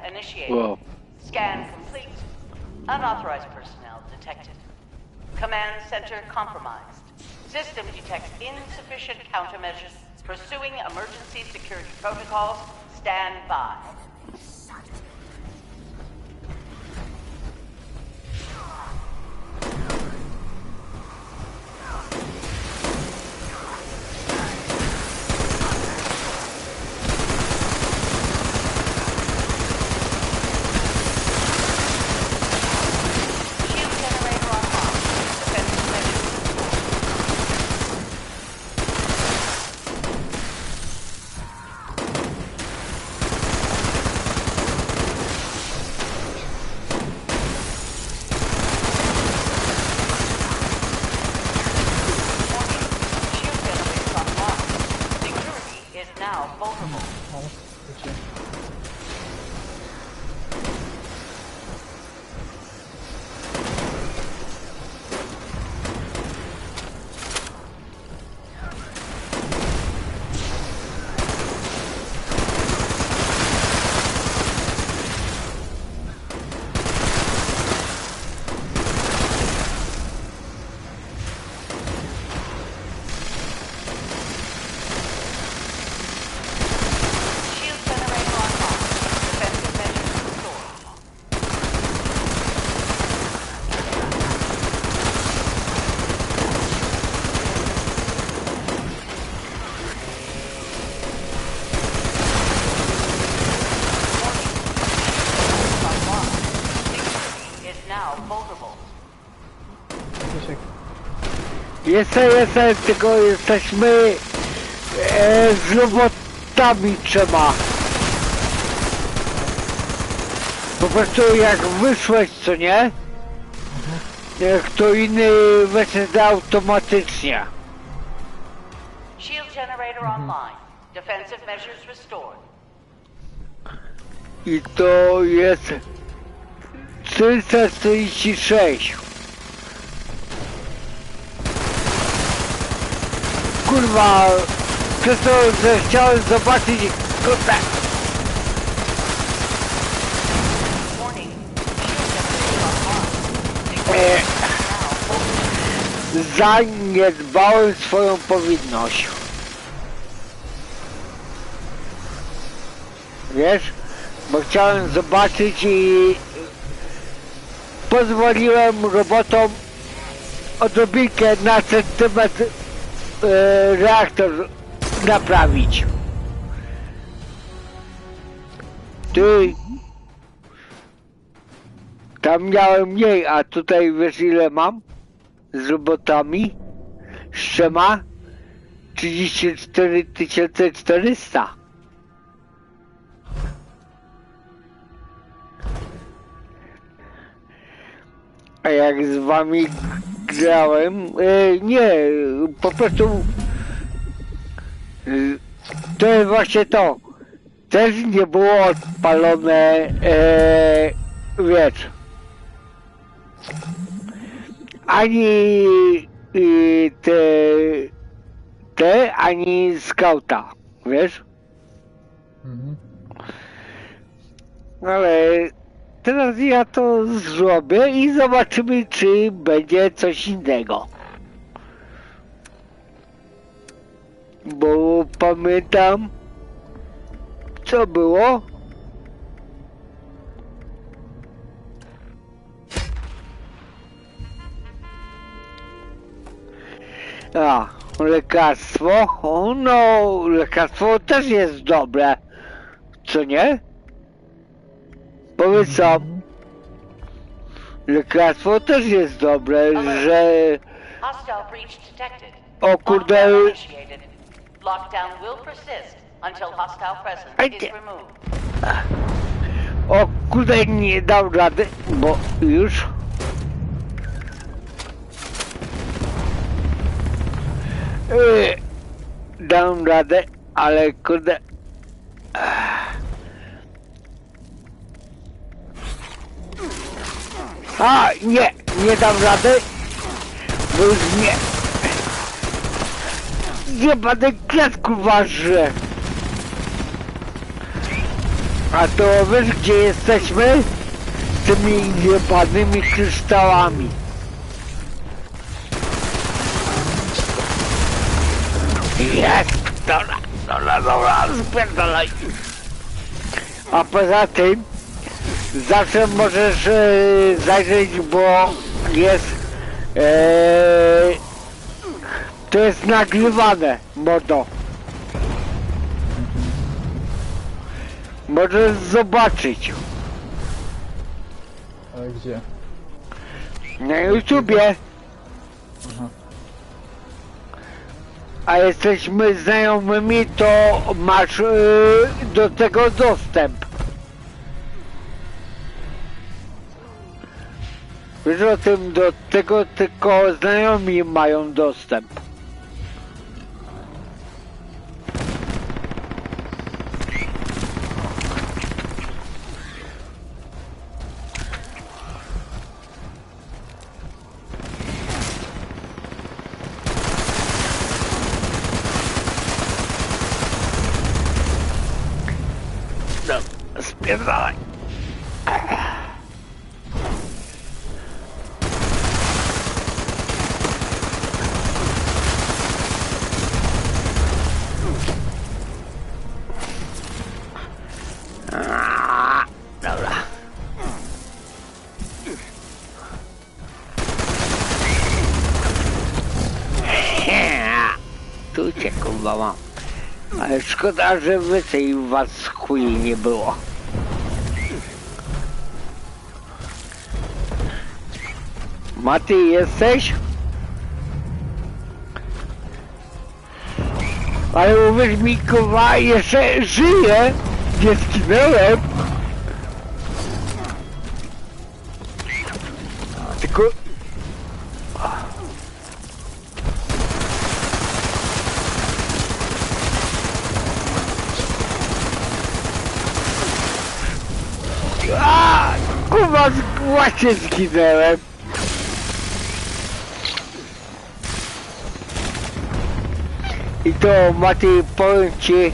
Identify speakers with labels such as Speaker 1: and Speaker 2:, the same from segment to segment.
Speaker 1: scan initiated.
Speaker 2: Wow.
Speaker 1: Scan complete. Unauthorized personnel detected. Command center compromised. System detects insufficient countermeasures. Pursuing emergency security protocols. Stand by.
Speaker 2: Jestem, jestem, tylko jesteśmy e, z robotami trzeba. Po prostu jak wysłać, co nie? Jak kto inny wyśle automatycznie.
Speaker 1: Shield generator online. Defensive measures restored.
Speaker 2: I to jest 346. Kurwa, przez to, że chciałem zobaczyć,
Speaker 1: vulnerable.
Speaker 2: zaniedbałem swoją powinność. Wiesz? Bo chciałem zobaczyć i pozwoliłem robotom odrobinkę na centymetr e, reaktor naprawić. Ty tam miałem mniej, a tutaj wiesz ile mam? z robotami z trzema 34 400 a jak z wami grałem e, nie po prostu e, to jest właśnie to też nie było odpalone e, wiesz ani y, te, te, ani skauta, wiesz?
Speaker 3: Mhm.
Speaker 2: Ale teraz ja to zrobię i zobaczymy, czy będzie coś innego. Bo pa, pamiętam. Co było? A, lekarstwo? No, lekarstwo też jest dobre. Co nie? Powiedz sam. Lekarstwo też jest dobre, że...
Speaker 1: Hostile breach detected.
Speaker 2: O kurde,
Speaker 1: Lockdown initiated. Lockdown will persist until hostile presence
Speaker 2: Aj,
Speaker 1: is
Speaker 2: nie.
Speaker 1: removed.
Speaker 2: o kurde nie dam rady, bo już... Yy, dam radę, ale kurde... A, nie, nie dam rady, bo już nie... Nie będę kwiatku waży. A to wiesz gdzie jesteśmy? Z tymi jebanymi kryształami. Jest! Dobra, dobra, dobra, spierdalaj. A poza tym zawsze możesz e, zajrzeć, bo jest e, to jest nagrywane, modo. Możesz zobaczyć
Speaker 3: Ale gdzie?
Speaker 2: na YouTubie.
Speaker 3: Aha.
Speaker 2: A jesteśmy znajomymi, to masz e, do tego dostęp. Wiesz o tym, do tego tylko znajomi mają dostęp. No, Mam. Ale szkoda, że więcej was chuj nie było. Maty jesteś? Ale uwierz mi, kurwa, jeszcze żyję! Nie skinęłem! Tylko... A, kurwa, właśnie zginęłem. I to, Mati, powiem ci,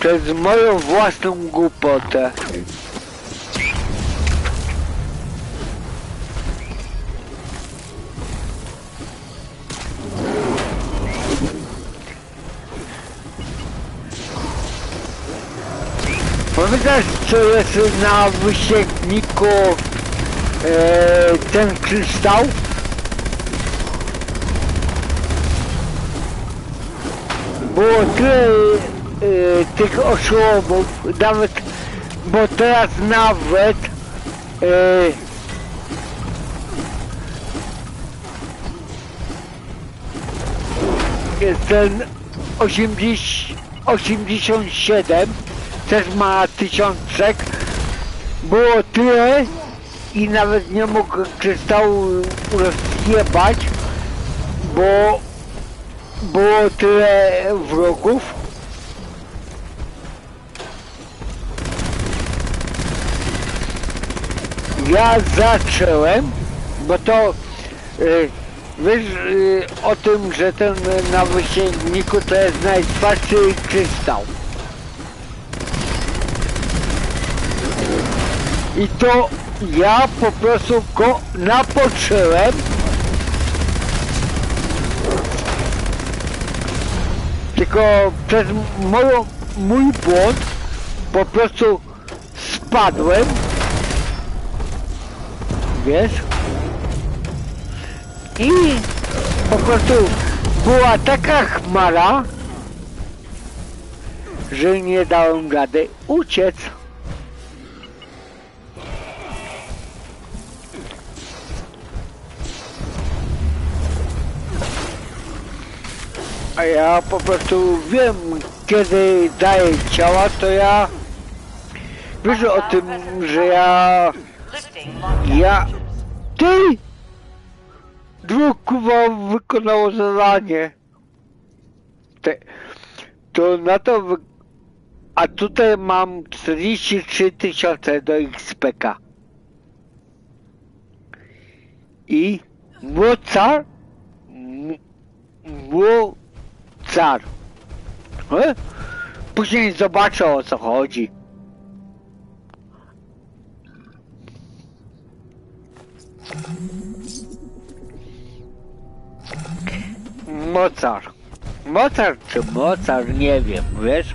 Speaker 2: przez moją własną głupotę. Pamiętasz, co jest na wysięgniku e, ten kryształ? Było tyle e, tych oszołomów, nawet, bo teraz nawet e, ten 80, 87 też ma tysiączek było tyle i nawet nie mógł kryształu rozjebać bo było tyle wrogów. Ja zacząłem bo to y, wiesz y, o tym, że ten na wysięgniku to jest najtwardszy kryształ I to ja po prostu go napoczyłem. Ty Tylko przez moją, mój błąd po prostu spadłem. Wiesz? I po prostu była taka chmara, że nie dałem rady uciec. A ja po prostu wiem, kiedy daję ciała, to ja wiesz o tym, że ja... Ja... Ty! Dwóch kuwa wykonało zadanie. Te, to na to... A tutaj mam 43 tysiące do XPK. I mocar... m- Mocar. E? Później zobaczę o co chodzi. Mocar. Mocar czy mocar, nie wiem, wiesz?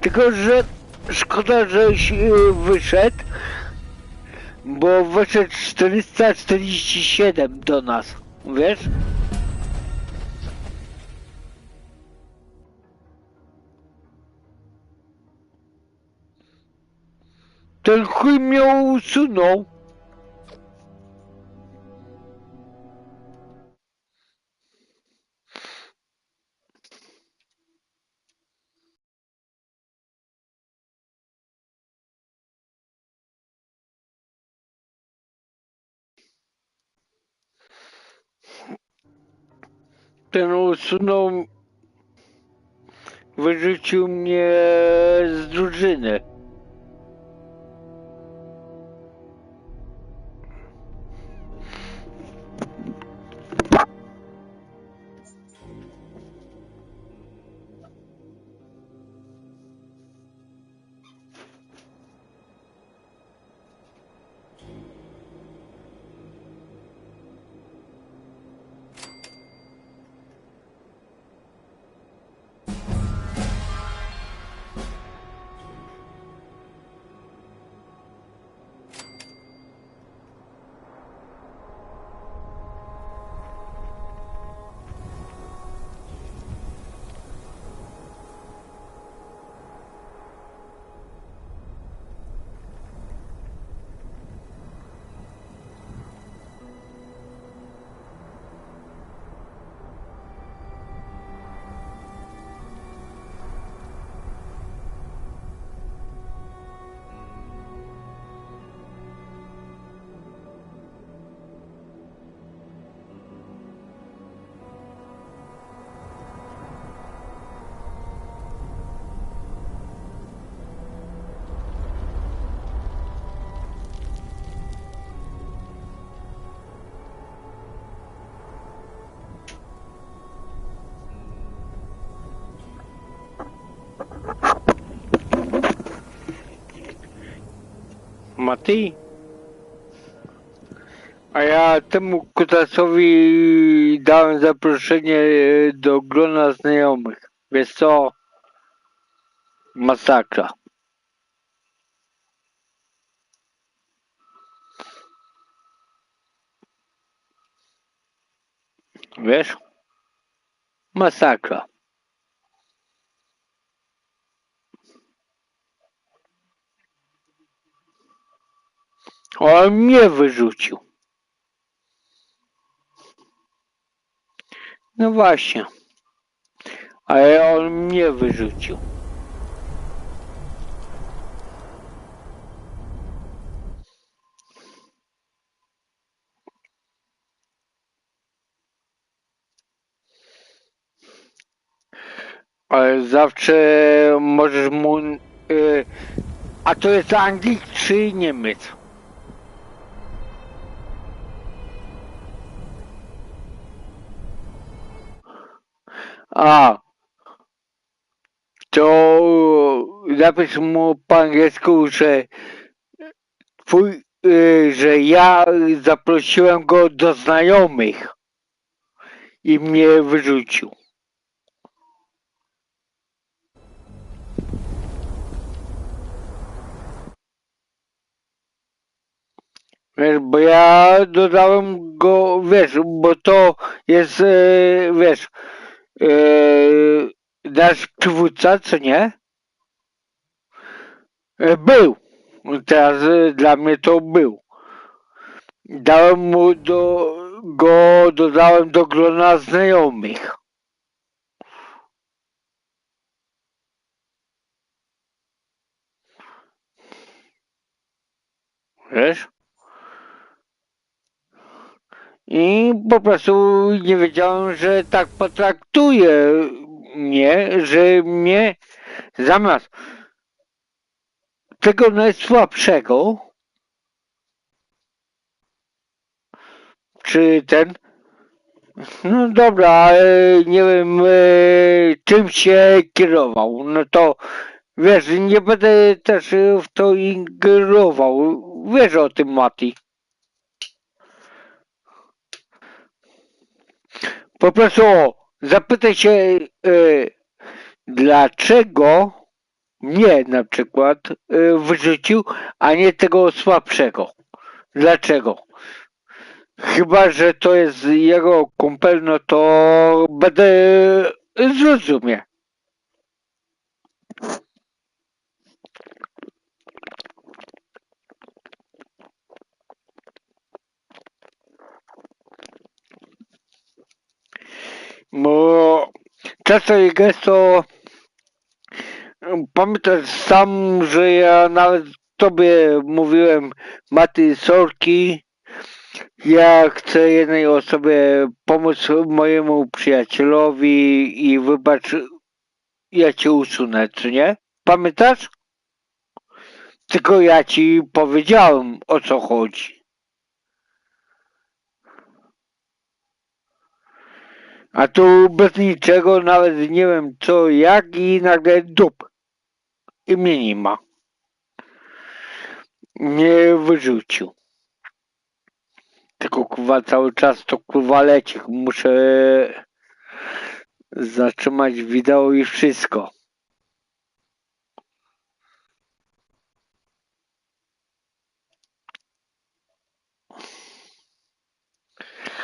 Speaker 2: Tylko, że szkoda, żeś wyszedł, bo wyszedł 447 do nas, wiesz? Ten chuj mnie Ten usunął, wyrzucił mnie z drużyny. A ja temu kutasowi dałem zaproszenie e, do grona znajomych. Co? Masakra. Wiesz? Masakra. On mnie wyrzucił. No właśnie. Ale on mnie wyrzucił. Zawsze możesz mu... y, a to jest Anglik czy Niemiec? A. To napisz mu po angielsku, że twój, y, że ja zaprosiłem go do znajomych i mnie wyrzucił. Wiesz, bo ja dodałem go, wiesz, bo to jest, e, wiesz, nasz przywódca, co nie? E, Był. Teraz e, dla mnie to był. Dałem mu do, go, dodałem do grona znajomych. Wiesz? I po prostu nie wiedziałem, że tak potraktuje mnie, że mnie zamiast tego najsłabszego, czy ten, no dobra, nie wiem e, czym się kierował, no to wiesz, nie będę też w to ingerował, wiesz o tym Mati. Po prostu zapytaj się, e, dlaczego mnie na przykład e, wyrzucił, a nie tego słabszego. Dlaczego? Chyba, że to jest jego kumpel, no to będę zrozumie. Bo często i gęsto pamiętasz sam, że ja nawet tobie mówiłem Maty Sorki, ja chcę jednej osobie pomóc mojemu przyjacielowi i wybacz, ja cię usunę, czy nie? Pamiętasz? Tylko ja ci powiedziałem o co chodzi. A tu bez niczego, nawet nie wiem co, jak i nagle dup. I mnie nie ma. Mnie wyrzucił. Tylko kurwa cały czas to kurwa leci. Muszę zatrzymać wideo i wszystko.